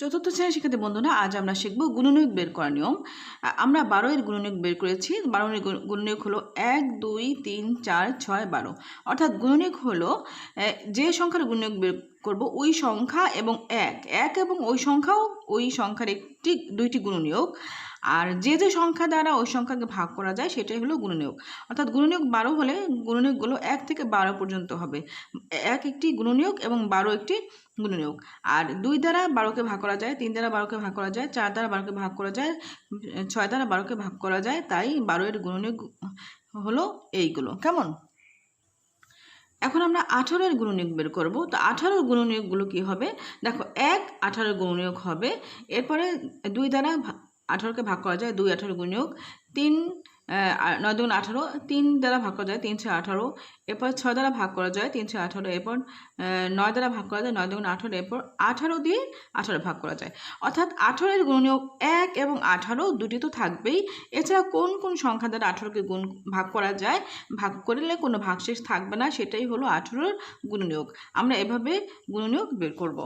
চতুর্থ শ্রেণির শিক্ষার্থী বন্ধুরা, আজ আমরা শিখব গুণনীয়োগ বের করার নিয়ম। আমরা বারোয়ের এর গুণনীয়ক বের করেছি। বারো এর গুণ- গুণনীয়ক হলো এক, দুই, তিন, চার, ছয়, বারো। অর্থাৎ গুণনীয়োগ হলো যে সংখ্যার গুণনীয়োগ বের করব ওই সংখ্যা এবং এক। এক এবং ওই সংখ্যাও ওই সংখ্যার একটি, দুইটি গুণনীয়ক। আর যে যে সংখ্যা দ্বারা ওই সংখ্যাকে ভাগ করা যায়, সেটাই হলো গুণনীয়ক। অর্থাৎ গুণনীয়ক বারো হলে গুণনীয়কগুলো এক থেকে বারো পর্যন্ত হবে। এক একটি গুণনীয়ক এবং বারো একটি গুণনীয়ক। আর দুই দ্বারা বারোকে ভাগ করা যায়, তিন দ্বারা বারোকে ভাগ করা যায়, চার দ্বারা বারোকে ভাগ করা যায়, ছয় দ্বারা বারোকে ভাগ করা যায়, তাই বারো এর গুণনীয়ক হলো এইগুলো। কেমন? এখন আমরা আঠারোর গুণনীয়ক বের করব। তো আঠারোর গুণনীয়কগুলো কি হবে? দেখো, এক আঠারোর গুণনীয়ক হবে। এরপরে দুই দ্বারা আঠারোকে ভাগ করা যায়, দুই আঠারো গুণনীয়ক। তিন নয় দুগুণ আঠারো, তিন দ্বারা ভাগ করা যায় তিনশো আঠারো, এরপর ছয় দ্বারা ভাগ করা যায় তিনশো আঠারো, এরপর নয় দ্বারা ভাগ করা যায়, নয় দুগুণ আঠারো, এরপর আঠারো দিয়ে আঠারো ভাগ করা যায়। অর্থাৎ আঠারোর গুণনীয়ক এক এবং আঠারো দুটি তো থাকবেই। এছাড়া কোন কোন সংখ্যা দ্বারা আঠারোকে গুণ, ভাগ করা যায়? ভাগ করলে কোনো ভাগশেষ থাকবে না, সেটাই হলো আঠারোর গুণনীয়ক। আমরা এভাবে গুণনীয়ক বের করব।